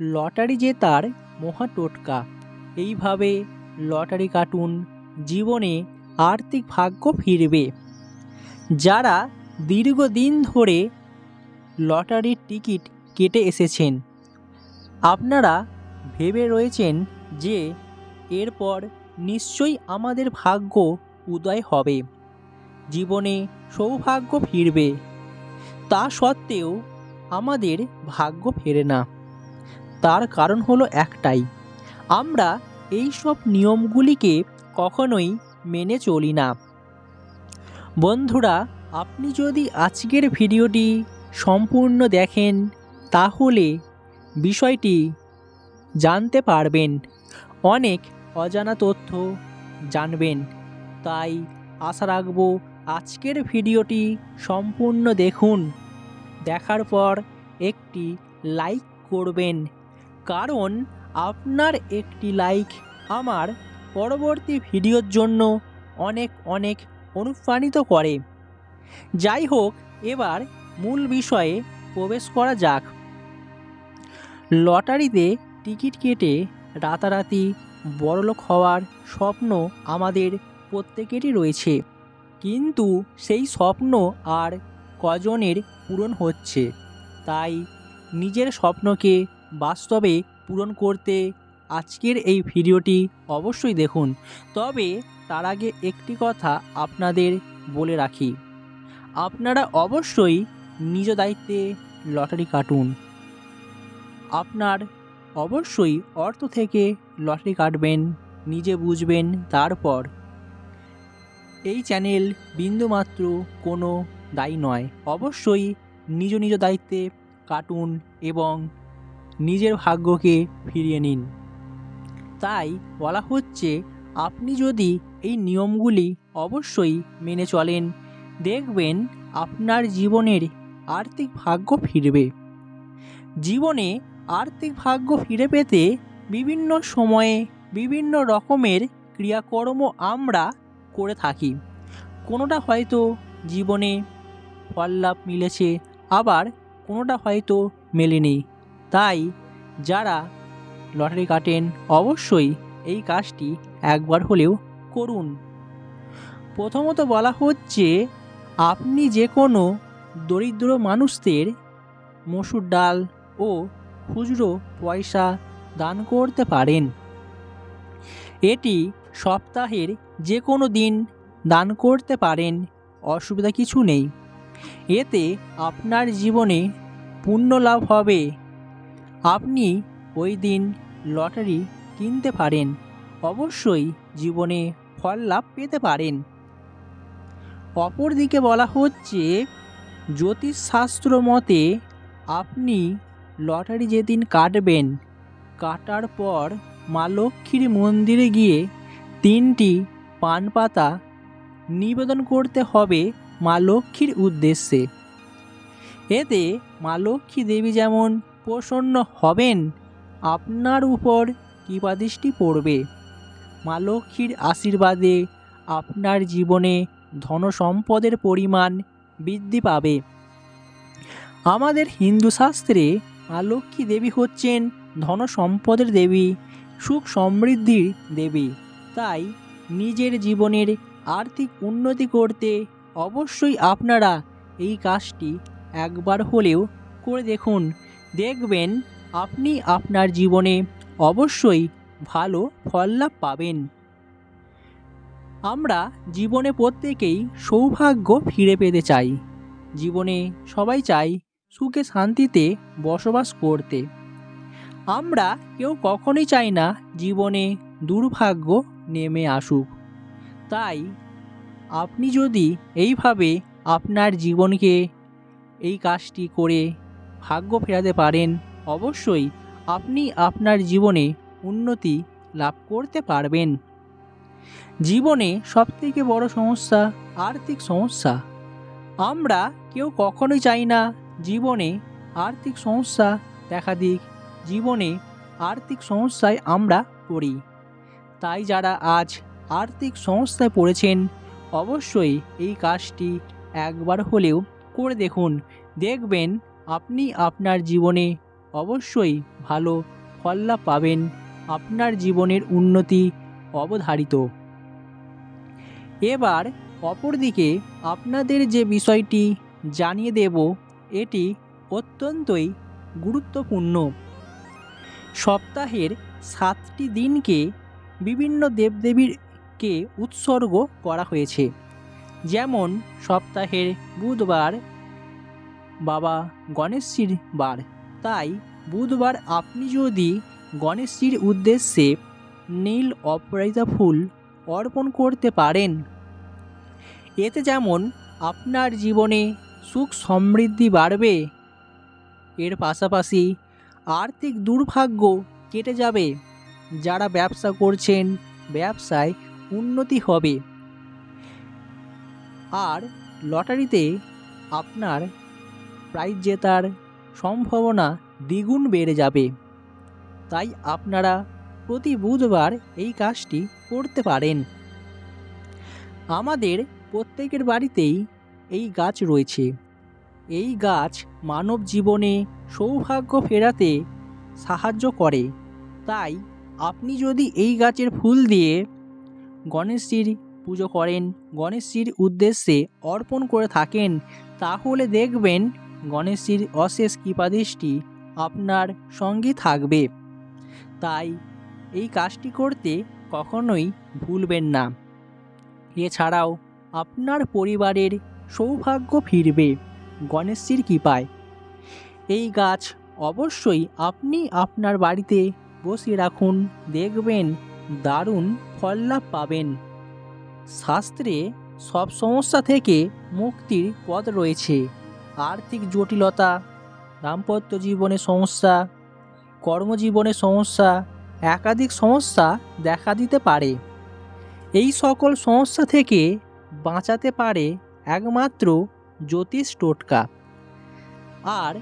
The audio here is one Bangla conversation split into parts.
লটারি জেতার মহা টোটকা। এইভাবে লটারি কাটুন, জীবনে আর্থিক ভাগ্য ফিরবে। যারা দীর্ঘদিন ধরে লটারির টিকিট কেটে এসেছেন, আপনারা ভেবে রয়েছেন যে এরপর নিশ্চয়ই আমাদের ভাগ্য উদয় হবে। জীবনে সৌভাগ্য ফিরবে। তা সত্ত্বেও আমাদের ভাগ্য ফেরে না। তার কারণ হলো একটাই, আমরা এই সব নিয়মগুলিকে কখনোই মেনে চলি না। বন্ধুরা, আপনি যদি আজকের ভিডিওটি সম্পূর্ণ দেখেন, তাহলে বিষয়টি জানতে পারবেন, অনেক অজানা তথ্য জানবেন। তাই আশা রাখব আজকের ভিডিওটি সম্পূর্ণ দেখুন। দেখার পর একটি লাইক করবেন। কারণ আপনার একটি লাইক আমার পরবর্তী ভিডিওর জন্য অনেক অনেক অনুপ্রাণিত করে। যাই হোক, এবার মূল বিষয়ে প্রবেশ করা যাক। লটারিতে টিকিট কেটে রাতারাতি বড়লোক হওয়ার স্বপ্ন আমাদের প্রত্যেকেরই রয়েছে। কিন্তু সেই স্বপ্ন আর কজনের পূরণ হচ্ছে। তাই নিজের স্বপ্নকে বাস্তবে পূরণ করতে আজকের এই ভিডিওটি অবশ্যই দেখুন। তবে তার আগে একটি কথা আপনাদের বলে রাখি। আপনারা অবশ্যই নিজ দায়িত্বে লটারি কাটুন। আপনার অবশ্যই অর্থ থেকে লটারি কাটবেন, নিজে বুঝবেন, তারপর এই চ্যানেল বিন্দুমাত্র কোনো দায়ী নয়। অবশ্যই নিজ নিজ দায়িত্বে কাটুন এবং নিজের ভাগ্যকে ফিরিয়ে নিন। তাই বলা হচ্ছে, আপনি যদি এই নিয়মগুলি অবশ্যই মেনে চলেন, দেখবেন আপনার জীবনের আর্থিক ভাগ্য ফিরবে। জীবনে আর্থিক ভাগ্য ফিরে পেতে বিভিন্ন সময়ে বিভিন্ন রকমের ক্রিয়াকর্ম আমরা করে থাকি। কোনোটা হয়তো জীবনে ফল লাভ মিলেছে, আবার কোনোটা হয়তো মেলেনি। তাই যারা লটারি কাটেন, অবশ্যই এই কাজটি একবার হলেও করুন। প্রথমত বলা হচ্ছে, আপনি যে কোনো দরিদ্র মানুষদের মসুর ডাল ও খুচরো পয়সা দান করতে পারেন। এটি সপ্তাহের যে কোনো দিন দান করতে পারেন, অসুবিধা কিছু নেই। এতে আপনার জীবনে পুণ্য লাভ হবে। আপনি ওই দিন লটারি কিনতে পারেন, অবশ্যই জীবনে ফল লাভ পেতে পারেন। অপরদিকে বলা হচ্ছে, জ্যোতিষশাস্ত্র মতে আপনি লটারি যেদিন কাটবেন, কাটার পর মা লক্ষ্মীর মন্দিরে গিয়ে তিনটি পান পাতা নিবেদন করতে হবে মা লক্ষ্মীর উদ্দেশ্যে। এতে মা লক্ষ্মী দেবী যেমন প্রসন্ন হবেন, আপনার উপর কৃপাদৃষ্টি পড়বে। মা লক্ষ্মীর আশীর্বাদে আপনার জীবনে ধন সম্পদের পরিমাণ বৃদ্ধি পাবে। আমাদের হিন্দু শাস্ত্রে মা লক্ষ্মী দেবী হচ্ছেন ধন সম্পদের দেবী, সুখ সমৃদ্ধির দেবী। তাই নিজের জীবনের আর্থিক উন্নতি করতে অবশ্যই আপনারা এই কাজটি একবার হলেও করে দেখুন। দেখবেন আপনি আপনার জীবনে অবশ্যই ভালো ফল লাভ পাবেন। আমরা জীবনে প্রত্যেকেই সৌভাগ্য ফিরে পেতে চাই। জীবনে সবাই চাই সুখে শান্তিতে বসবাস করতে। আমরা কেউ কখনোই চাই না জীবনে দুর্ভাগ্য নেমে আসুক। তাই আপনি যদি এইভাবে আপনার জীবনকে এই কাজটি করে ভাগ্য ফেরাতে পারেন। অবশ্যই আপনি আপনার জীবনে উন্নতি লাভ করতে পারবেন। জীবনে সবথেকে বড় সমস্যা আর্থিক সমস্যা। আমরা কেউ কখনোই চাই না জীবনে আর্থিক সমস্যা দেখা দিক। জীবনে আর্থিক সমস্যায় আমরা পড়ি। তাই যারা আজ আর্থিক সমস্যায় পড়েছেন, অবশ্যই এই কাজটি একবার হলেও করে দেখুন। দেখবেন আপনি আপনার জীবনে অবশ্যই ভালো ফল লাভ পাবেন। আপনার জীবনের উন্নতি অবধারিত। এবার অপরদিকে আপনাদের যে বিষয়টি জানিয়ে দেব, এটি অত্যন্তই গুরুত্বপূর্ণ। সপ্তাহের সাতটি দিনকে বিভিন্ন দেবদেবীরকে উৎসর্গ করা হয়েছে। যেমন সপ্তাহের বুধবার বাবা গণেশজির বার। তাই বুধবার আপনি যদি গণেশজির উদ্দেশ্যে নীল অপরাজিতা ফুল অর্পণ করতে পারেন, এতে যেমন আপনার জীবনে সুখ সমৃদ্ধি বাড়বে, এর পাশাপাশি আর্থিক দুর্ভাগ্য কেটে যাবে। যারা ব্যবসা করছেন, ব্যবসায় উন্নতি হবে। আর লটারিতে আপনার প্রাইজ জেতার সম্ভাবনা দ্বিগুণ বেড়ে যাবে। তাই আপনারা প্রতি বুধবার এই কাজটি করতে পারেন। আমাদের প্রত্যেকের বাড়িতেই এই গাছ রয়েছে। এই গাছ মানব জীবনে সৌভাগ্য ফেরাতে সাহায্য করে। তাই আপনি যদি এই গাছের ফুল দিয়ে গণেশজির পুজো করেন, গণেশজির উদ্দেশ্যে অর্পণ করে থাকেন, তাহলে দেখবেন গণেশজির অশেষ কৃপাদৃষ্টি আপনার সঙ্গে থাকবে। তাই এই কাজটি করতে কখনোই ভুলবেন না। এছাড়াও আপনার পরিবারের সৌভাগ্য ফিরবে গণেশজির কৃপায়। এই গাছ অবশ্যই আপনি আপনার বাড়িতে বসিয়ে রাখুন, দেখবেন দারুণ ফল লাভ পাবেন। শাস্ত্রে সব সমস্যা থেকে মুক্তির পথ রয়েছে। আর্থিক জটিলতা, দাম্পত্য জীবনে সমস্যা, কর্মজীবনে সমস্যা, একাধিক সমস্যা দেখা দিতে পারে। এই সকল সমস্যা থেকে বাঁচাতে পারে একমাত্র জ্যোতিষ টোটকা। আর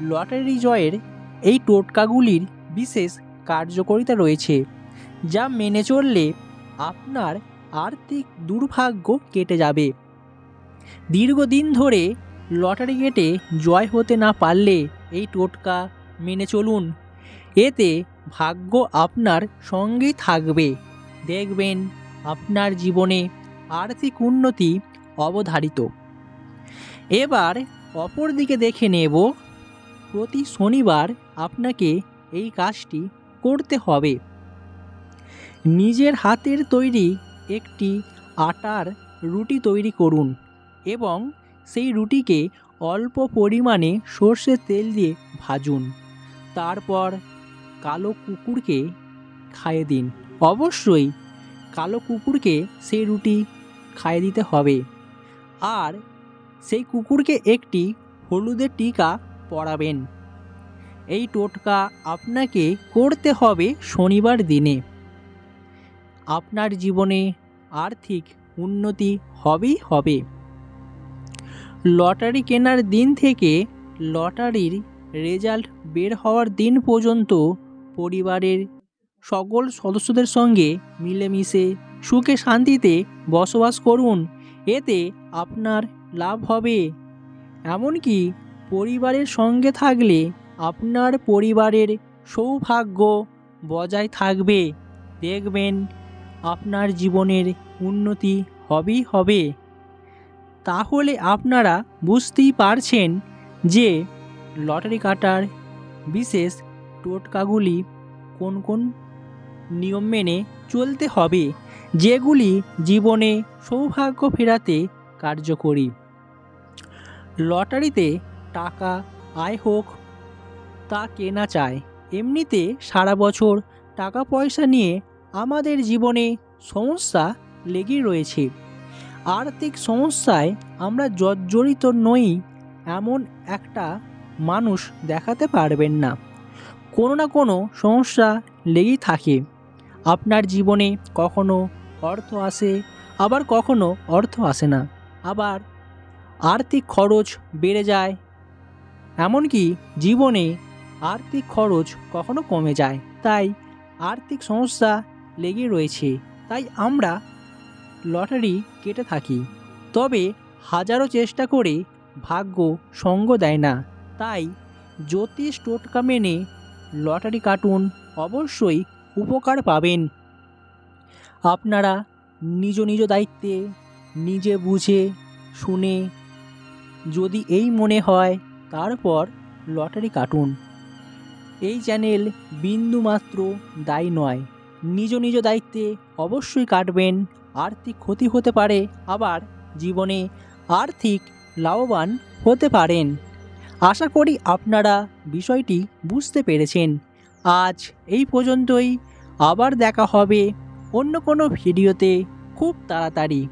লটারি জয়ের এই টোটকাগুলির বিশেষ কার্যকারিতা রয়েছে, যা মেনে চললে আপনার আর্থিক দুর্ভাগ্য কেটে যাবে। দীর্ঘদিন ধরে লটারি কেটে জয় হতে না পারলে এই টোটকা মেনে চলুন। এতে ভাগ্য আপনার সঙ্গেই থাকবে। দেখবেন, আপনার জীবনে আর্থিক উন্নতি অবধারিত। এবার অপর দিকে দেখে নেব, প্রতি শনিবার আপনাকে এই কাজটি করতে হবে। নিজের হাতের তৈরি একটি আটার রুটি তৈরি করুন এবং সেই রুটিকে অল্প পরিমাণে সর্ষের তেল দিয়ে ভাজুন। তারপর কালো কুকুরকে খাইয়ে দিন। অবশ্যই কালো কুকুরকে সেই রুটি খাইয়ে দিতে হবে। আর সেই কুকুরকে একটি হলুদের টিকা পরাবেন। এই টোটকা আপনাকে করতে হবে শনিবার দিনে। আপনার জীবনে আর্থিক উন্নতি হবেই হবে। লটারি কেনার দিন থেকে লটারির রেজাল্ট বের হওয়ার দিন পর্যন্ত পরিবারের সকল সদস্যদের সঙ্গে মিলেমিশে সুখে শান্তিতে বসবাস করুন। এতে আপনার লাভ হবে। এমনকি পরিবারের সঙ্গে থাকলে আপনার পরিবারের সৌভাগ্য বজায় থাকবে। দেখবেন আপনার জীবনের উন্নতি হবেই হবে। তাহলে আপনারা বুঝতেই পারছেন যে লটারি কাটার বিশেষ টোটকাগুলি কোন কোন নিয়ম মেনে চলতে হবে, যেগুলি জীবনে সৌভাগ্য ফেরাতে কার্যকরী। লটারিতে টাকা আয় হোক, তা কেনা চায়, এমনিতে সারা বছর টাকা পয়সা নিয়ে আমাদের জীবনে সমস্যা লেগেই রয়েছে। আর্থিক সমস্যায় আমরা জর্জরিত নই, এমন একটা মানুষ দেখাতে পারবেন না। কোনো না কোনো সমস্যা লেগেই থাকে। আপনার জীবনে কখনো অর্থ আসে, আবার কখনো অর্থ আসে না। আবার আর্থিক খরচ বেড়ে যায়, এমনকি জীবনে আর্থিক খরচ কখনো কমে যায়। তাই আর্থিক সমস্যা লেগে রয়েছে। তাই আমরা লটারি কেটে থাকি। তবে হাজারো চেষ্টা করে ভাগ্য সঙ্গ দেয় না। তাই জ্যোতিষ টোটকা মেনে লটারি কাটুন অবশ্যই উপকার পাবেন। আপনারা নিজ নিজ দায়িত্বে, নিজে বুঝে, শুনে যদি এই মনে হয় তারপর লটারি কাটুন। এই চ্যানেল বিন্দুমাত্র দায়ী নয়। নিজ নিজ দায়িত্বে অবশ্যই কাটবেন আর্থিক ক্ষতি হতে পারে, আবার জীবনে আর্থিক লাভবান হতে পারেন। আশা করি আপনারা বিষয়টি বুঝতে পেরেছেন। আজ এই পর্যন্তই। আবার দেখা হবে অন্য কোনো ভিডিওতে খুব তাড়াতাড়ি।